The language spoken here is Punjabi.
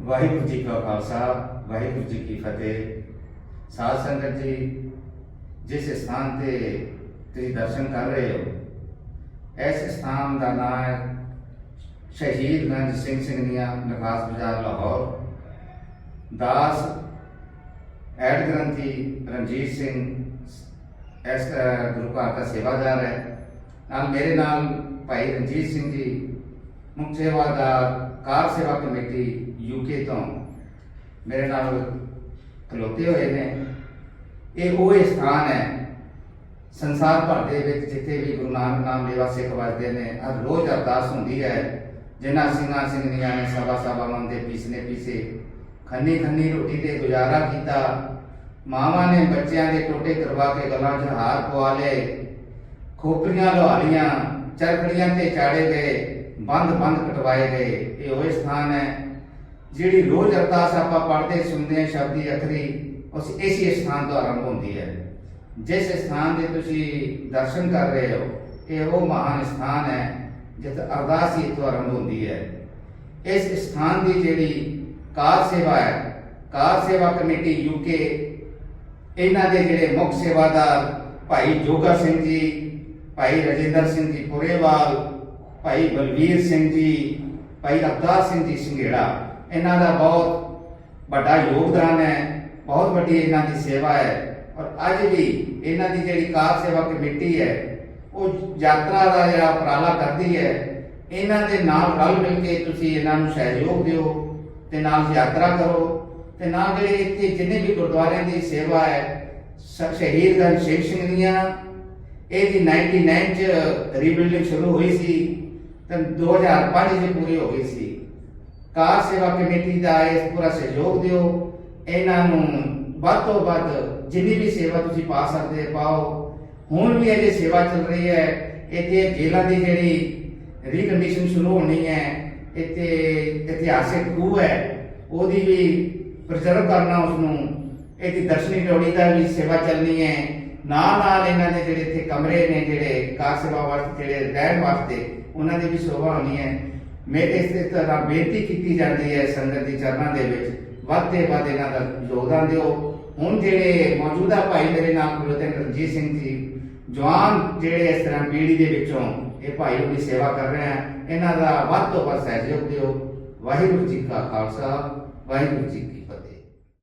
ਵਾਹਿਗੁਰੂ ਜੀ ਕਾ ਖਾਲਸਾ, ਵਾਹਿਗੁਰੂ ਜੀ ਕੀ ਫਤਿਹ। ਸਾਧ ਸੰਗਤ ਜੀ, ਜਿਸ ਸਥਾਨ ਤੇ ਤੁਸੀਂ ਦਰਸ਼ਨ ਕਰ ਰਹੇ ਹੋ, ਇਸ ਸਥਾਨ ਦਾ ਨਾਮ ਹੈ ਸ਼ਹੀਦ ਗੰਜ ਸਿੰਘ ਸਿੰਘਨੀਆ ਨਵਾਜ਼ ਬਾਜ਼ਾਰ ਲਾਹੌਰ। ਦਾਸ ਐਡ ਗ੍ਰੰਥੀ ਰਣਜੀਤ ਸਿੰਘ ਇਸ ਗੁਰੂ ਘਰ ਦਾ ਸੇਵਾਦਾਰ ਹੈ। ਨਾਲ ਮੇਰੇ ਨਾਲ ਭਾਈ ਰਣਜੀਤ ਸਿੰਘ ਜੀ ਮੁੱਖ ਸੇਵਾਦਾਰ ਕਾਰ ਸੇਵਾ ਕਮੇਟੀ ਯੂਕੇ ਤੋਂ ਮੇਰੇ ਨਾਲ ਖਲੋਤੇ ਹੋਏ ਨੇ। ਇਹ ਉਹ ਸਥਾਨ ਹੈ ਸੰਸਾਰ ਭਰ ਦੇ ਵਿੱਚ ਜਿੱਥੇ ਵੀ ਗੁਰੂ ਨਾਨਕ ਨਾਮ ਲੇਵਾ ਸਿੱਖ ਵਸਦੇ ਨੇ, ਹਰ ਰੋਜ਼ ਅਰਦਾਸ ਹੁੰਦੀ ਹੈ, ਜਿਨ੍ਹਾਂ ਸਿੰਘਾਂ ਸਿੰਘਨੀਆਂ ਨੇ ਸਭਾ ਸਭਾ ਮਨ ਦੇ ਪੀਸਨੇ ਪੀਸੇ ਖੰਨੀ ਖੰਨੀ ਰੋਟੀ ਤੇ ਗੁਜ਼ਾਰਾ ਕੀਤਾ। ਮਾਵਾਂ ਨੇ ਬੱਚਿਆਂ ਦੇ ਟੋਟੇ ਕਰਵਾ ਕੇ ਗਲਾਂ 'ਚ ਹਾਰ ਪਵਾ ਲਏ। ਖੋਪਰੀਆਂ ਖੋਪੜੀਆਂ, ਲੁਹਾਰੀਆਂ, ਚਰਖੜੀਆਂ ਤੇ ਚਾੜੇ ਗਏ। ਬੰਦ ਬੰਦ ਕਟਵਾਏ ਗਏ। ਇਹ ਉਹ ਸਥਾਨ ਹੈ ਜਿਹੜੀ ਰੋਜ਼ ਅਰਦਾਸ ਆਪਾਂ ਪੜ੍ਹਦੇ, ਸੁਣਦੇ ਹਾਂ, ਸ਼ਬਦੀ ਅਖਰੀ, ਉਸ ਇਸੇ ਸਥਾਨ ਤੋਂ ਆਰੰਭ ਹੁੰਦੀ ਹੈ। ਜਿਸ ਸਥਾਨ ਦੇ ਤੁਸੀਂ ਦਰਸ਼ਨ ਕਰ ਰਹੇ ਹੋ, ਇਹ ਉਹ ਮਹਾਨ ਸਥਾਨ ਹੈ ਜਿੱਥੇ ਅਰਦਾਸ ਹੀ ਤੋਂ ਆਰੰਭ ਹੁੰਦੀ ਹੈ। ਇਸ ਸਥਾਨ ਦੀ ਜਿਹੜੀ ਕਾਰ ਸੇਵਾ ਹੈ, ਕਾਰ ਸੇਵਾ ਕਮੇਟੀ ਯੂਕੇ ਇਹਨਾਂ ਦੇ ਜਿਹੜੇ ਮੁੱਖ ਸੇਵਾਦਾਰ ਭਾਈ ਜੋਗਾ ਸਿੰਘ ਜੀ, ਭਾਈ ਰਜਿੰਦਰ ਸਿੰਘ ਜੀ ਪੁਰੇਵਾਲ ਭਾਈ ਬਲਵੀਰ ਸਿੰਘ ਜੀ, ਭਾਈ ਅਵਤਾਰ ਸਿੰਘ ਜੀ ਸੰਘੇੜਾ, ਇਹਨਾਂ ਦਾ ਬਹੁਤ ਵੱਡਾ ਯੋਗਦਾਨ ਹੈ, ਬਹੁਤ ਵੱਡੀ ਇਹਨਾਂ ਦੀ ਸੇਵਾ ਹੈ ਔਰ ਅੱਜ ਵੀ ਇਹਨਾਂ ਦੀ ਜਿਹੜੀ ਕਾਰ ਸੇਵਾ ਕਮੇਟੀ ਹੈ, ਉਹ ਯਾਤਰਾ ਦਾ ਜਿਹੜਾ ਉਪਰਾਲਾ ਕਰਦੀ ਹੈ, ਇਹਨਾਂ ਦੇ ਨਾਲ ਰਲ ਮਿਲ ਕੇ ਤੁਸੀਂ ਇਹਨਾਂ ਨੂੰ ਸਹਿਯੋਗ ਦਿਓ ਤੇ ਨਾਲ ਯਾਤਰਾ ਕਰੋ ਤੇ ਨਾਲ ਜਿਹੜੇ ਇੱਥੇ ਜਿੰਨੇ ਵੀ ਗੁਰਦੁਆਰਿਆਂ ਦੀ ਸੇਵਾ ਹੈ ਸ਼ਹੀਦ ਗੰਜ ਸਿੰਘ ਸਿੰਘ ਦੀਆਂ, ਇਹਦੀ 99 ਚ ਰੀਬਿਲਡਿੰਗ ਸ਼ੁਰੂ ਹੋਈ ਸੀ। ਤੇ 2005 ਚ ਪੂਰੀ ਹੋ ਗਈ ਸੀ। ਕਾਰ ਸੇਵਾ ਕਮੇਟੀ ਦਾ ਇਸ ਪੂਰਾ ਸਹਿਯੋਗ ਦਿਓ। ਇਹਨਾਂ ਨੂੰ ਵੱਧ ਤੋਂ ਵੱਧ ਜਿੰਨੀ ਵੀ ਸੇਵਾ ਤੁਸੀਂ ਪਾ ਸਕਦੇ ਪਾਓ। ਹੁਣ ਵੀ ਇਹ ਸੇਵਾ ਚੱਲ ਰਹੀ ਹੈ। ਇੱਥੇ ਜੇਲ੍ਹਾਂ ਦੀ ਜਿਹੜੀ ਰੀਕੰਡੀਸ਼ਨ ਸ਼ੁਰੂ ਹੋਣੀ ਹੈ, ਇੱਥੇ ਇਤਿਹਾਸਿਕ ਖੂਹ ਹੈ, ਉਹਦੀ ਵੀ ਪ੍ਰਜਰਵ ਕਰਨਾ ਉਸ ਨੂੰ ਇਹਦੀ ਦਰਸ਼ਨੀ ਡਿਊਟੀ ਦਾ ਵੀ ਸੇਵਾ ਚੱਲਣੀ ਹੈ। ਨਾਲ ਨਾਲ ਇਹਨਾਂ ਦੇ ਜਿਹੜੇ ਇੱਥੇ ਕਮਰੇ ਨੇ, ਜਿਹੜੇ ਕਾਰ ਸੇਵਾ ਵਾਸਤੇ ਜਿਹੜੇ ਰਹਿਣ ਵਾਸਤੇ ਉਹਨਾਂ ਦੀ ਵੀ ਸ਼ੋਭਾ ਹੋਣੀ ਹੈ। ਮੈਂ ਇਸ ਤਰ੍ਹਾਂ ਬੇਨਤੀ ਕੀਤੀ ਜਾਂਦੀ ਹੈ ਸੰਗਤ ਦੀ ਚਰਨਾਂ ਦੇ ਵਿੱਚ। ਵੱਧ ਤੇ ਵੱਧ ਇਹਨਾਂ ਦਾ ਯੋਗਦਾਨ ਦਿਓ। ਹੁਣ ਜਿਹੜੇ ਮੌਜੂਦਾ ਭਾਈ ਮੇਰੇ ਨਾਮ ਖਲੋਤੇ ਰਣਜੀਤ ਸਿੰਘ ਜੀ, ਜਵਾਨ ਜਿਹੜੇ ਇਸ ਤਰ੍ਹਾਂ ਪੀੜ੍ਹੀ ਦੇ ਵਿੱਚੋਂ ਇਹ ਭਾਈ ਉਹਦੀ ਸੇਵਾ ਕਰ ਰਹੇ ਹਨ ਇਹਨਾਂ ਦਾ ਵੱਧ ਤੋਂ ਵੱਧ ਸਹਿਯੋਗ ਦਿਓ। ਵਾਹਿਗੁਰੂ ਜੀ ਕਾ ਖਾਲਸਾ, ਵਾਹਿਗੁਰੂ ਜੀ ਕੀ ਫਤਿਹ।